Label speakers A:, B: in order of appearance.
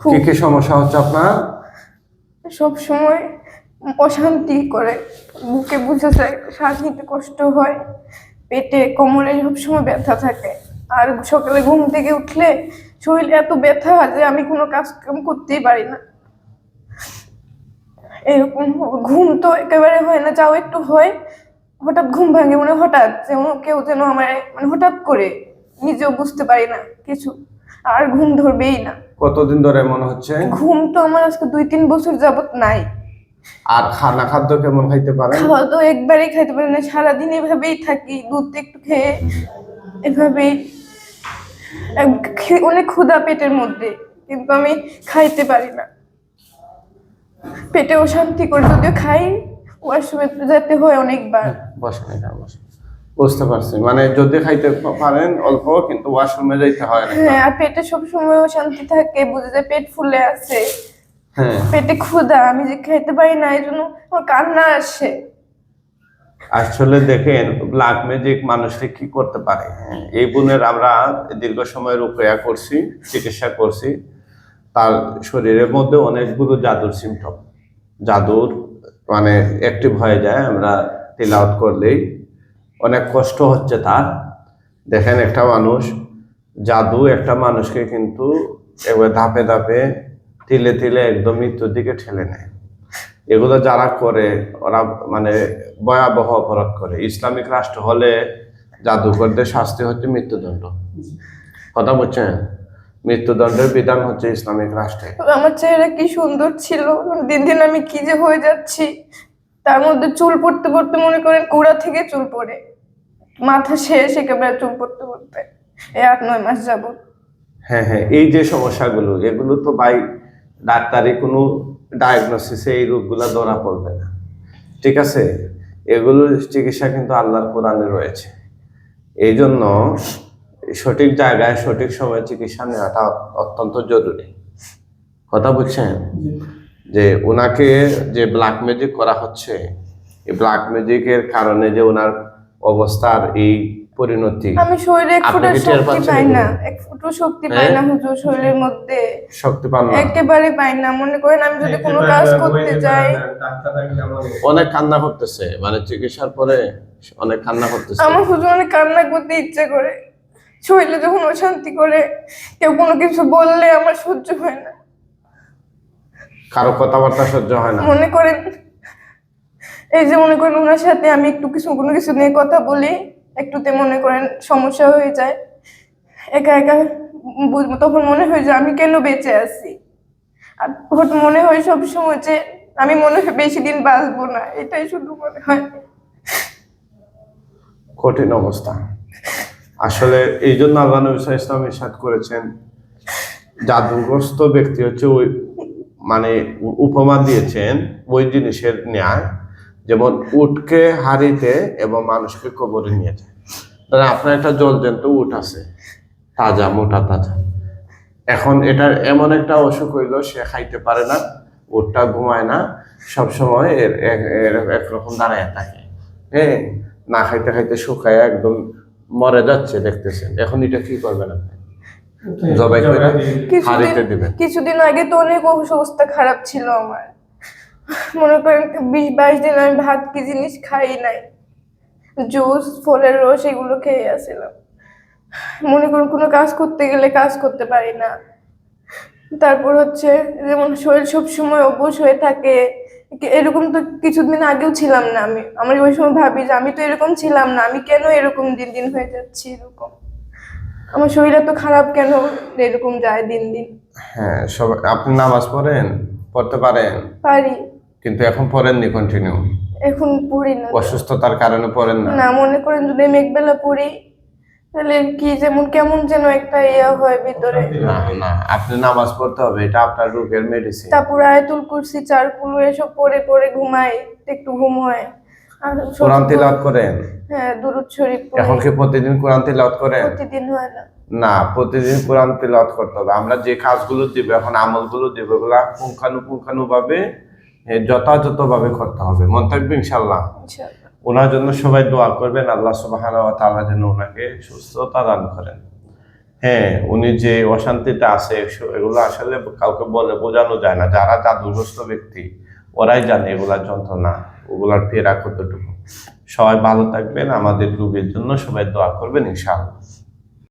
A: কি কি সমস্যা হচ্ছে আপনার?
B: সব সময় অশান্তি করে। বুকে বুঝে যায় শ্বাস নিতে কষ্ট হয় পেটে কোমরে সবসময় ব্যথা থাকে। আর সকালে ঘুম থেকে উঠলে শরীরে এত ব্যথা যে আমি কোনো কাজ কাম করতেই পারি না। এরকম ঘুম তো একেবারে হয় না যাও একটু হয়। হঠাৎ ঘুম ভাঙে মানে হঠাৎ যেমন কেউ যেন আমার মানে হঠাৎ করে নিজেও বুঝতে পারি না কিছু। আর ঘুম ধরবেই না।
A: কতদিন ধরে মনে হচ্ছে?
B: ঘুম তো আমার আজকে দুই তিন বছর যাবত নাই।
A: আর খানা খাদ্য কেমন খাইতে পারেন?
B: খাওয়া তো একবারেই খাইতে পারি না সারাদিন এভাবেই থাকি দুধ একটু খেয়ে এভাবেই অনেক ক্ষুধা পেটের মধ্যে কিন্তু আমি খাইতে পারি না। পেটে অশান্তি করে যদিও খাই ওয়াশরুমে যেতে হয় অনেকবার।
A: বসেন এখানে বসেন বুঝতে পারছি। মানে যদি খাইতে পারেন অল্প কিন্তু ওয়াশরুমে যাইতে হয় না।
B: হ্যাঁ আর পেটে সবসময় অশান্তি থাকে বুঝে যায় পেট ফুলে আছে।
A: হ্যাঁ।
B: পেটে ক্ষুধা আমি যে খাইতে পারি না এই জন্য আমার কান্না আসে।
A: আসলে দেখেন ব্ল্যাক ম্যাজিক মানুষকে কি করতে পারে? হ্যাঁ, এই বোনের আমরা দীর্ঘ সময় রুকয়া করছি চিকিৎসা করছি। তার শরীরের মধ্যে অনেকগুলো জাদুর সিমটম জাদুর মানে অ্যাক্টিভ হয়ে যায় আমরা তিলাওয়াত করলেই। অনেক কষ্ট হচ্ছে তার। দেখেন একটা মানুষ, জাদু একটা মানুষকে কিন্তু এবার ধাপে ধাপে তিলে তিলে একদম মৃত্যুর দিকে ঠেলে নেয়। এগুলো যারা করে, ওরা মানে ভয়াবহ অপরাধ করে। ইসলামিক রাষ্ট্র হলে জাদুকরদের শাস্তি হচ্ছে মৃত্যুদণ্ড। কথা বলছেন মৃত্যুদণ্ডের বিধান হচ্ছে ইসলামিক রাষ্ট্রে।
B: আমার চেহারা কি সুন্দর ছিল। দিন দিন আমি কি যে হয়ে যাচ্ছি। তার মধ্যে চুল পড়তে পড়তে মনে করেন কুড়া থেকে চুল পড়ে। মাথা শেষ একেবারে চুল পড়তে পড়তে। এই আট নয় মাস যাব
A: হ্যাঁ হ্যাঁ এই যে সমস্যাগুলো এগুলো তো ভাই ডাক্তারি কোনো ডায়াগনোসিসে এই রোগগুলো ধরা পড়বে না। ঠিক আছে? এগুলোর চিকিৎসা কিন্তু আল্লাহর কোরআনে রয়েছে। এই জন্য সঠিক জায়গায় সঠিক সময়ে চিকিৎসা নেওয়াটা অত্যন্ত জরুরি। কথা বুঝছেন যে ওনাকে যে ব্ল্যাক ম্যাজিক করা হচ্ছে এই ব্ল্যাক ম্যাজিকের কারণে যে ওনার অবস্থার এই পরিণতি
B: আমি শরীরে এক ফুটো শক্তি পাই না। এক ফুটো শক্তি পাই না হুজুর শরীরের মধ্যে।
A: শক্তি পান না।
B: একেবারে পাই না। মনে করেন আমি যদি কোনো কাজ করতে যাই।
A: অনেক কান্না করতেছে মানে চিকিৎসার পরে অনেক কান্না করতেছে।
B: আমার হুজুর অনেক কান্না করতে ইচ্ছে করে। শরীরে যখন অশান্তি করে কেউ কোনো কিছু বললে আমার সহ্য হয় না।
A: কারও কথাবার্তা সহ্য হয় না।
B: মনে করেন এই যে মনে করেন ওনার সাথে আমি একটু কিছু কোনো কিছু নিয়ে কথা বলি একটুতে মনে করেন সমস্যা হয়ে যায়। একা একা তখন মনে হয় যে আমি কেন বেঁচে আছি? আর মনে হয় সব সময় যে আমি মনে হয় বেশি দিন বাঁচবো না এটাই শুধু মনে হয়।
A: কঠিন অবস্থা। আসলে এই জন্য আল্লাহ নবী ইসলাম ইরশাদ করেছেন জাদুগ্রস্ত ব্যক্তি হচ্ছে ওই মানে উপমা দিয়েছেন ওই জিনিসের ন্যায়, যেমন উটকে হারিতে এবং মানুষকে কবরে নিয়ে যায়। আপনার একটা জলজন্ত উট আছে, তাজা, মোটা তাজা। এখন এটার এমন একটা অসুখ হইল, সে খাইতে পারে না, উটটা ঘুমায় না, সবসময় এর একরকম দাঁড়ায় থাকে। হ্যাঁ না খাইতে খাইতে শুকায় একদম মরে যাচ্ছে, দেখতেছেন। এখন এটা কি করবেন আপনি? জবাই করে হারিতে
B: কিছুদিন
A: দিবেন।
B: কিছুদিন আগে তো অনেক অবস্থা খারাপ ছিল আমার। মনে করেন বিশ বাইশ দিন আমি ভাত কি জিনিস খাই নাই। জুস ফলের রস এগুলো খেয়ে আসছিলাম। মনে করুন কোনো কাজ করতে গেলে কাজ করতে পারি না। তারপর হচ্ছে যেমন শরীর সব সময় অবশ হয়ে থাকে। এরকম তো কিছুদিন আগেও ছিলাম না আমি। আমি ওই সময় ভাবি যে আমি তো এরকম ছিলাম না। আমি কেন এরকম দিন দিন হয়ে যাচ্ছি এরকম? আমার শরীর এত খারাপ কেন? এরকম যায় দিন দিন।
A: হ্যাঁ সব আপনি নামাজ পড়েন? পড়তে পারেন?
B: পারি।
A: কিন্তু এখন পড়েননি কন্টিনিউ
B: এখন পড়ি না।
A: অসুস্থতার কারণে পড়েন না?
B: না মনে করেন যদি মেঘবেলা পড়ি তাহলে কি যেমন কেমন যেন একটা ইয়া হয় ভিতরে।
A: না না আপনি নামাজ পড়তে হবে এটা আপনার রোগের মেডিসিন
B: তারপর আয়তুল কুরসি চার কুলো এসব পড়ে পড়ে ঘুমাই একটু ঘুম হয়। আর
A: কোরআন তিলাওয়াত করেন?
B: হ্যাঁ দুরুদ শরীফ পড়ি।
A: এখন কি প্রতিদিন কোরআন তিলাওয়াত করেন?
B: প্রতিদিন হয় না।
A: না প্রতিদিন কোরআন তিলাওয়াত করতে হবে। আমরা যে কাজগুলো দিব এখন আমলগুলো দিব ওগুলা পুঙ্খানুপুঙ্খানু ভাবে যথাযথ ভাবে করতে হবে। মনে থাকবে ইনশাল্লাহ ওনার জন্য সবাই দোয়া করবেন আল্লাহ সুবাহ তাআলা যেন ওনাকে সুস্থতা দান করেন। হ্যাঁ উনি যে অশান্তিটা আছে এগুলো আসলে কাউকে বলে বোঝানো যায় না। যারা যা জাদুগ্রস্ত ব্যক্তি ওরাই জানে এগুলার যন্ত্রণা। ওগুলার ফেরা কতটুকু সবাই ভালো থাকবেন আমাদের রোগের জন্য সবাই দোয়া করবেন ইনশাআল্লাহ।